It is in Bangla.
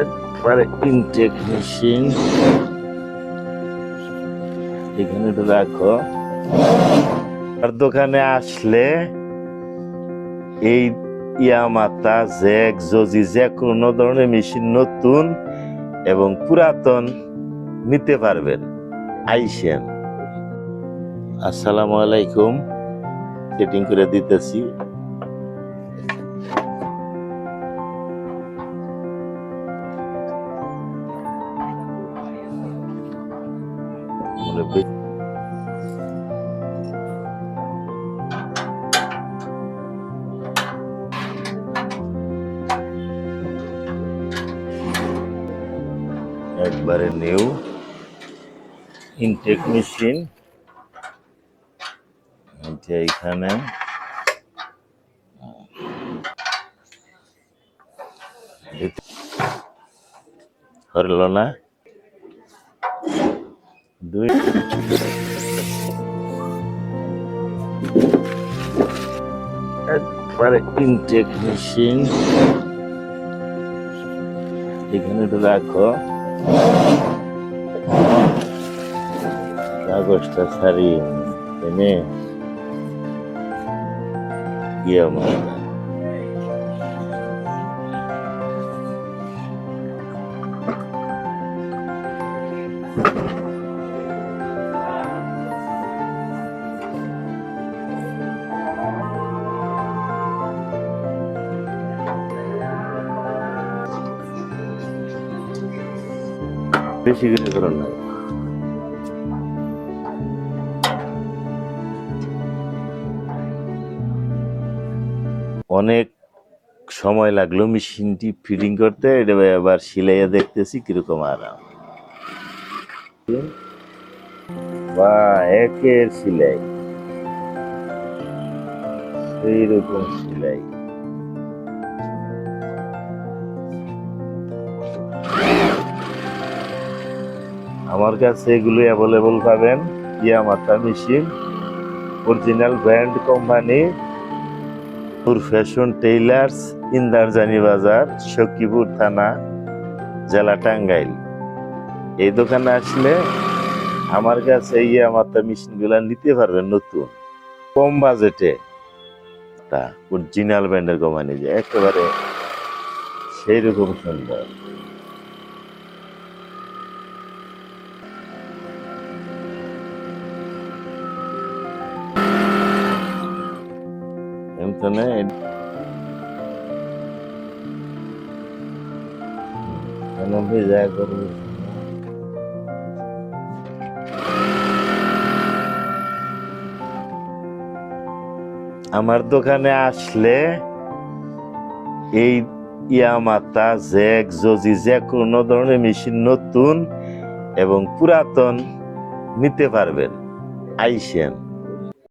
একবারে ইনটেক মেশিন এখানে রাখো আর দোকানে আসলে এই ইয়ামাতা, জ্যাক, জজি, যে কোনো ধরনের মেশিন নতুন এবং পুরাতন নিতে পারবেন। আইসেন। আসসালামু আলাইকুম। সেটিং করে দিতেছি। মুরব্বি একবারে নিউ ইনটেক মেশিন এটা এখানে হরল না দুই একবারে ইনটেক মেশিন এখানে রাখো। কাগজটা ছাড়িয়ে এনে ইয়ে আমার বেশি করে করো না অনেক সময় লাগল মেশিনটি ফিটিং করতে, এটা আবার সিলাইয়া দেখতেছি কীরকম আরাম। বা, একের সিলাই। সেই রকম সিলাই। আমার কাছে এগুলো অ্যাভেলেবল পাবেন। Yamata machine original brand company Noor fashion tailors Indarjani Bazar Sakhipur থানা জেলা টাঙ্গাইল এই দোকানে আসলে আমার কাছে ইয়ামাতা মেশিনগুলো নিতে পারবেন নতুন। কম বাজেটে। তা অরিজিনাল ব্র্যান্ডের কোম্পানি যে একেবারে সেই রকম সুন্দর। এমতো না কেন আমার দোকানে আসলে এই ইয়ামাতা জ্যাক জজি, যে কোনো ধরনের মেশিন নতুন এবং পুরাতন নিতে পারবেন। আইসেন।